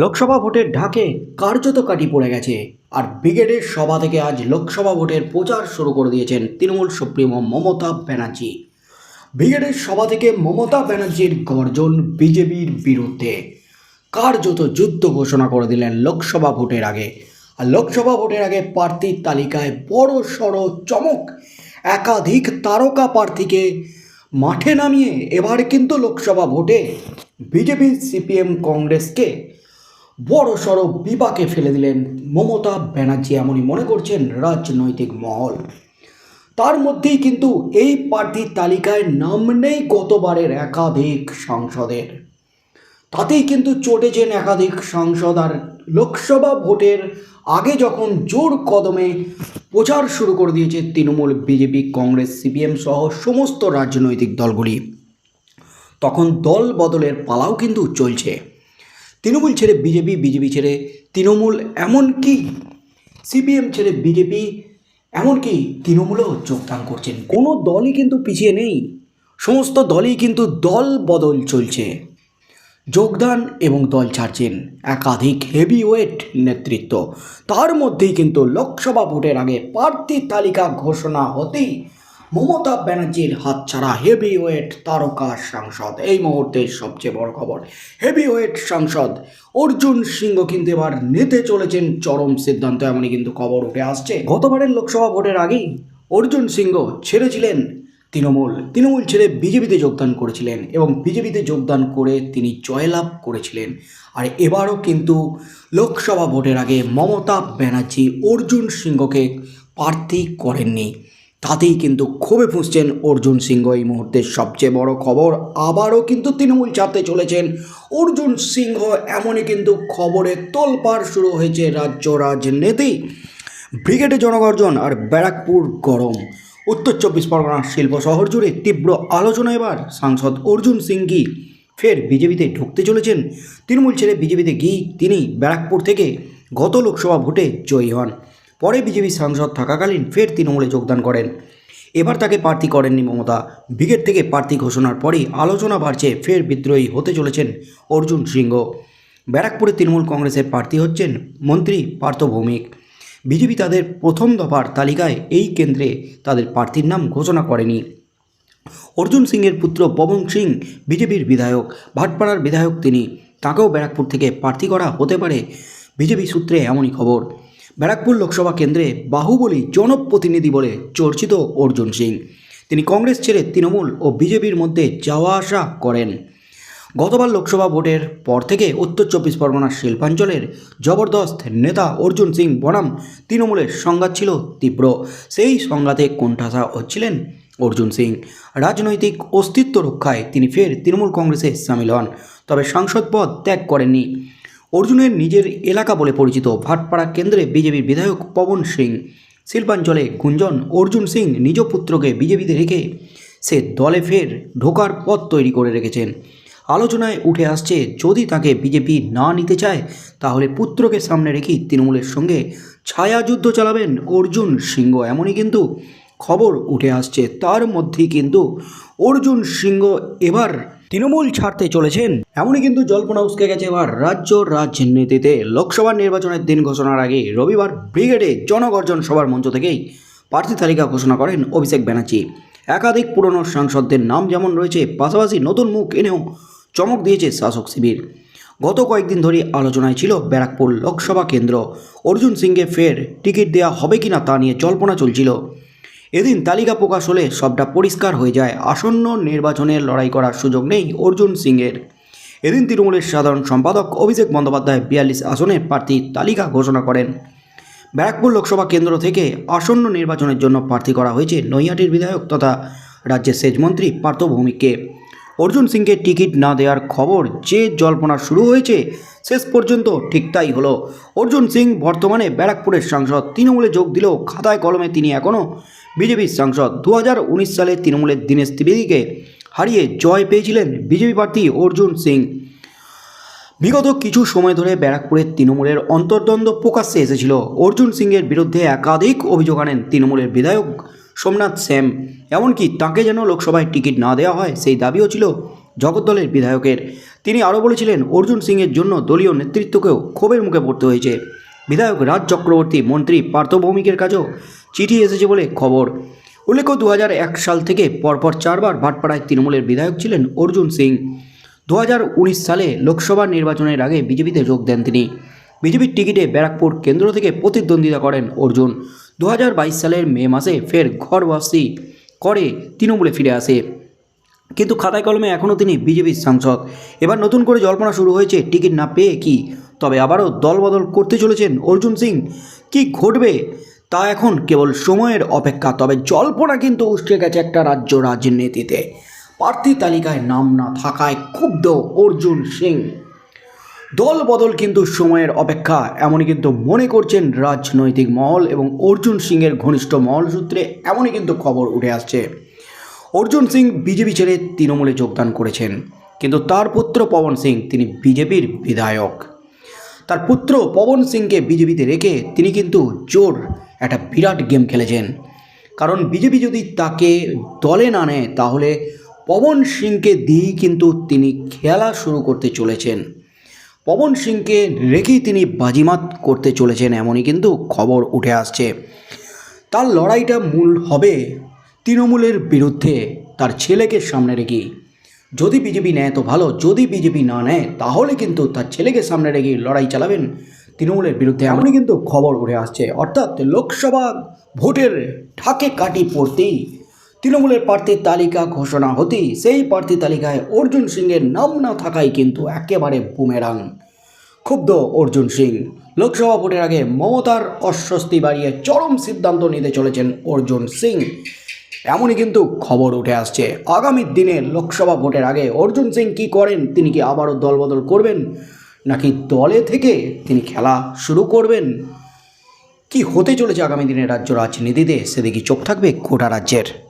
লোকসভা ভোটের ঢাকে কার্যত কাটি পড়ে গেছে। আর ব্রিগেডের সভা থেকে আজ লোকসভা ভোটের প্রচার শুরু করে দিয়েছেন তৃণমূল সুপ্রিমো মমতা ব্যানার্জি। ব্রিগেডের সভা থেকে মমতা ব্যানার্জির গর্জন বিজেপির বিরুদ্ধে। কার্যত যুদ্ধ ঘোষণা করে দিলেন লোকসভা ভোটের আগে। আর লোকসভা ভোটের আগে প্রার্থীর তালিকায় বড় সড় চমক। একাধিক তারকা প্রার্থীকে মাঠে নামিয়ে এবার কিন্তু লোকসভা ভোটে বিজেপি সিপিএম কংগ্রেসকে বড় সড় বিপাকে ফেলে দিলেন মমতা ব্যানার্জি এমনই মনে করছেন রাজনৈতিক মহল। তার মধ্যেই কিন্তু এই প্রার্থীর তালিকায় নাম নেই গতবারের একাধিক সাংসদের। তাতেই কিন্তু চটেছেন একাধিক সাংসদ আর লোকসভা ভোটের আগে যখন জোর কদমে প্রচার শুরু করে দিয়েছে তৃণমূল বিজেপি, কংগ্রেস, সিপিএম সহ সমস্ত রাজনৈতিক দলগুলি। তখন দল বদলের পালাও কিন্তু চলছে। তৃণমূল ছেড়ে বিজেপি বিজেপি ছেড়ে তৃণমূল এমনকি সিপিএম ছেড়ে বিজেপি, এমনকি তৃণমূলও যোগদান করছেন। কোনো দলই কিন্তু পিছিয়ে নেই। সমস্ত দলই কিন্তু দল বদল চলছে। যোগদান এবং দল ছাড়ছেন একাধিক হেভি ওয়েট নেতৃত্ব। তার মধ্যেই কিন্তু লোকসভা ভোটের আগে প্রার্থী তালিকা ঘোষণা হতেই মমতা ব্যানার্জির হাতছাড়া হেভি ওয়েট তারকা সাংসদ, এই মুহূর্তের সবচেয়ে বড় খবর হেভি ওয়েট সাংসদ অর্জুন সিংহ কিন্তু এবার নিতে চলেছেন চরম সিদ্ধান্ত, এমনই কিন্তু খবর উঠে আসছে। গতবারের লোকসভা ভোটের আগেই অর্জুন সিংহ ছেড়েছিলেন তৃণমূল তৃণমূল ছেড়ে বিজেপিতে যোগদান করেছিলেন এবং বিজেপিতে যোগদান করে তিনি জয়লাভ করেছিলেন। আর এবারও কিন্তু লোকসভা ভোটের আগে মমতা ব্যানার্জি অর্জুন সিংহকে প্রার্থী করেননি। তাতেই কিন্তু ক্ষোভে ফুঁসছেন অর্জুন সিংহ এই মুহূর্তের সবচেয়ে বড় খবর। আবারও কিন্তু তৃণমূল ছাড়তে চলেছেন অর্জুন সিংহ। এমনই কিন্তু খবরে তোলপাড় শুরু হয়েছে রাজ্য রাজনীতি। ব্রিগেডে জনগর্জন আর ব্যারাকপুর গরম। উত্তর চব্বিশ পরগনার শিল্প শহর জুড়ে তীব্র আলোচনা এবার। সাংসদ অর্জুন সিং কি ফের বিজেপিতে ঢুকতে চলেছেন? তৃণমূল ছেড়ে বিজেপিতে গিয়ে তিনি ব্যারাকপুর থেকে গত লোকসভা ভোটে জয়ী হন। পরে বিজেপি সাংসদ থাকাকালীন ফের তৃণমূলে যোগদান করেন। এবার তাকে প্রার্থী করেননি মমতা। ব্রিগেড থেকে প্রার্থী ঘোষণার পরই আলোচনা বাড়ছে, ফের বিদ্রোহী হতে চলেছেন অর্জুন সিংহ। ব্যারাকপুরে তৃণমূল কংগ্রেসের প্রার্থী হচ্ছেন মন্ত্রী পার্থ ভৌমিক। বিজেপি তাদের প্রথম দফার তালিকায় এই কেন্দ্রে তাদের প্রার্থীর নাম ঘোষণা করেনি। অর্জুন সিংয়ের পুত্র পবন সিং বিজেপির বিধায়ক, ভাটপাড়ার বিধায়ক তিনি। তাকেও ব্যারাকপুর থেকে প্রার্থী করা হতে পারে বিজেপি সূত্রে এমনই খবর। ব্যারাকপুর লোকসভা কেন্দ্রে বাহুবলী জনপ্রতিনিধি বলে চর্চিত অর্জুন সিং। তিনি কংগ্রেস ছেড়ে তৃণমূল ও বিজেপির মধ্যে যাওয়া আসা করেন। গতবার লোকসভা ভোটের পর থেকে উত্তর চব্বিশ পরগনার শিল্পাঞ্চলের জবরদস্ত নেতা অর্জুন সিং বনাম তৃণমূলের সংঘাত ছিল তীব্র। সেই সংঘাতে কোণঠাসা হচ্ছিলেন অর্জুন সিং। রাজনৈতিক অস্তিত্ব রক্ষায় তিনি ফের তৃণমূল কংগ্রেসে সামিল হন, তবে সাংসদ পদ ত্যাগ করেননি। অর্জুনের নিজের এলাকা বলে পরিচিত ভাটপাড়া কেন্দ্রে বিজেপির বিধায়ক পবন সিং। শিল্পাঞ্চলে গুঞ্জন, অর্জুন সিং নিজ পুত্রকে বিজেপিতে রেখে সে দলে ফের ঢোকার পথ তৈরি করে রেখেছেন। আলোচনায় উঠে আসছে, যদি তাকে বিজেপি না নিতে চায়, তাহলে পুত্রকে সামনে রেখেই তৃণমূলের সঙ্গে ছায়াযুদ্ধ চালাবেন অর্জুন সিংহ। এমনই কিন্তু খবর উঠে আসছে। তার মধ্যেই কিন্তু অর্জুন সিংহ এবার তৃণমূল ছাড়তে চলেছেন। এমনই কিন্তু জল্পনা উসকে গেছে এবার রাজ্য রাজনীতিতে। লোকসভা নির্বাচনের দিন ঘোষণার আগে রবিবার ব্রিগেডে জনগর্জন সভার মঞ্চ থেকেই প্রার্থী তালিকা ঘোষণা করেন অভিষেক ব্যানার্জি। একাধিক পুরনো সাংসদদের নাম যেমন রয়েছে, পাশাপাশি নতুন মুখ এনেও চমক দিয়েছে শাসক শিবির। গত কয়েকদিন ধরে আলোচনায় ছিল ব্যারাকপুর লোকসভা কেন্দ্র। অর্জুন সিংকে ফের টিকিট দেওয়া হবে কিনা তা নিয়ে জল্পনা চলছিল। এদিন তালিকা প্রকাশ হলে সবটা পরিষ্কার হয়ে যায়। আসন্ন নির্বাচনের লড়াই করার সুযোগ নেই অর্জুন সিংয়ের। এদিন তৃণমূলের সাধারণ সম্পাদক অভিষেক বন্দ্যোপাধ্যায় বিয়াল্লিশ আসনের প্রার্থী তালিকা ঘোষণা করেন। ব্যারাকপুর লোকসভা কেন্দ্র থেকে আসন্ন নির্বাচনের জন্য প্রার্থী করা হয়েছে নৈহাটির বিধায়ক তথা রাজ্যের সেচমন্ত্রী পার্থ ভৌমিককে। অর্জুন সিংকে টিকিট না দেওয়ার খবর যে জল্পনা শুরু হয়েছে, শেষ পর্যন্ত ঠিক তাই হলো। অর্জুন সিং বর্তমানে ব্যারাকপুরের সাংসদ। তৃণমূলে যোগ দিলেও খাতায় কলমে তিনি এখনও বিজেপির সাংসদ দু হাজার উনিশ সালে তৃণমূলের দীনেশ ত্রিবেদীকে হারিয়ে জয় পেয়েছিলেন বিজেপি প্রার্থী অর্জুন সিং। বিগত কিছু সময় ধরে ব্যারাকপুরের তৃণমূলের অন্তর্দ্বন্দ্ব প্রকাশ্যে এসেছিল। অর্জুন সিংয়ের বিরুদ্ধে একাধিক অভিযোগ আনেন তৃণমূলের বিধায়ক সোমনাথ শ্যাম এমনকি তাকে যেন লোকসভায় টিকিট না দেওয়া হয়, সেই দাবিও ছিল জগদ্দলের বিধায়কের। তিনি আরও বলেছিলেন, অর্জুন সিংয়ের জন্য দলীয় নেতৃত্বকেও ক্ষোভের মুখে পড়তে হয়েছে। বিধায়ক রাজ চক্রবর্তী, মন্ত্রী পার্থ ভৌমিকের কাছেও চিঠি এসেছে বলে খবর। উল্লেখ্য দু সাল থেকে পরপর চারবার ভাটপাড়ায় তৃণমূলের বিধায়ক ছিলেন অর্জুন সিং। দু হাজার উনিশ সালে লোকসভা নির্বাচনের আগে বিজেপিতে যোগ দেন তিনি। বিজেপির টিকিটে ব্যারাকপুর কেন্দ্র থেকে প্রতিদ্বন্দ্বিতা করেন অর্জুন। দু হাজার বাইশ সালের মে মাসে ফের ঘর বাসি করে তৃণমূলে ফিরে আসে। কিন্তু খাতায় কলমে এখনও তিনি বিজেপির সাংসদ। এবার নতুন করে জল্পনা শুরু হয়েছে টিকিট না পেয়ে কি। তবে আবারও দলবদল করতে চলেছেন অর্জুন সিং। কি ঘটবে? তা এখন কেবল সময়ের অপেক্ষা, তবে জল্পনা কিন্তু উঠে গেছে একটা রাজ্য রাজনীতিতে। প্রার্থী তালিকায় নাম না থাকায় ক্ষুব্ধ অর্জুন সিং। দল বদল কিন্তু সময়ের অপেক্ষা, এমনই কিন্তু মনে করছেন রাজনৈতিক মহল এবং অর্জুন সিংয়ের ঘনিষ্ঠ মহল সূত্রে এমনই কিন্তু খবর উঠে আসছে। অর্জুন সিং বিজেপি ছেড়ে তৃণমূলে যোগদান করেছেন, কিন্তু তার পুত্র পবন সিং, তিনি বিজেপির বিধায়ক। তার পুত্র পবন সিংকে বিজেপিতে রেখে তিনি কিন্তু জোর একটা বিরাট গেম খেলেছেন। কারণ বিজেপি যদি তাকে দলে না নেয়, তাহলে পবন সিংকে দিয়েই কিন্তু তিনি খেলা শুরু করতে চলেছেন। পবন সিংকে রেখেই তিনি বাজিমাত করতে চলেছেন, এমনই কিন্তু খবর উঠে আসছে। তার লড়াইটা মূল হবে তৃণমূলের বিরুদ্ধে, তার ছেলেকে সামনে রেখেই যদি বিজেপি নেয় তো ভালো, যদি বিজেপি না নেয়, তাহলে কিন্তু তার ছেলেকে সামনে রেখে লড়াই চালাবেন তৃণমূলের বিরুদ্ধে এমনই কিন্তু খবর উঠে আসছে। অর্থাৎ লোকসভা ভোটের ঢাকে কাটি পড়তেই তৃণমূলের প্রার্থীর তালিকা ঘোষণা হতেই সেই প্রার্থী তালিকায় অর্জুন সিংয়ের নাম না থাকাই কিন্তু একেবারে বুমেরাং। ক্ষুব্ধ অর্জুন সিং, লোকসভা ভোটের আগে মমতার অস্বস্তি বাড়িয়ে চরম সিদ্ধান্ত নিতে চলেছেন অর্জুন সিং। এমনই কিন্তু খবর উঠে আসছে। আগামী দিনে লোকসভা ভোটের আগে অর্জুন সিং কি করেন, তিনি কি আবারও দলবদল করবেন? নাকি দলে থেকে তিনি খেলা শুরু করবেন? কি হতে চলেছে আগামী দিনে রাজ্য রাজনীতিতে? সেদিকে চোখ থাকবে গোটা রাজ্যের।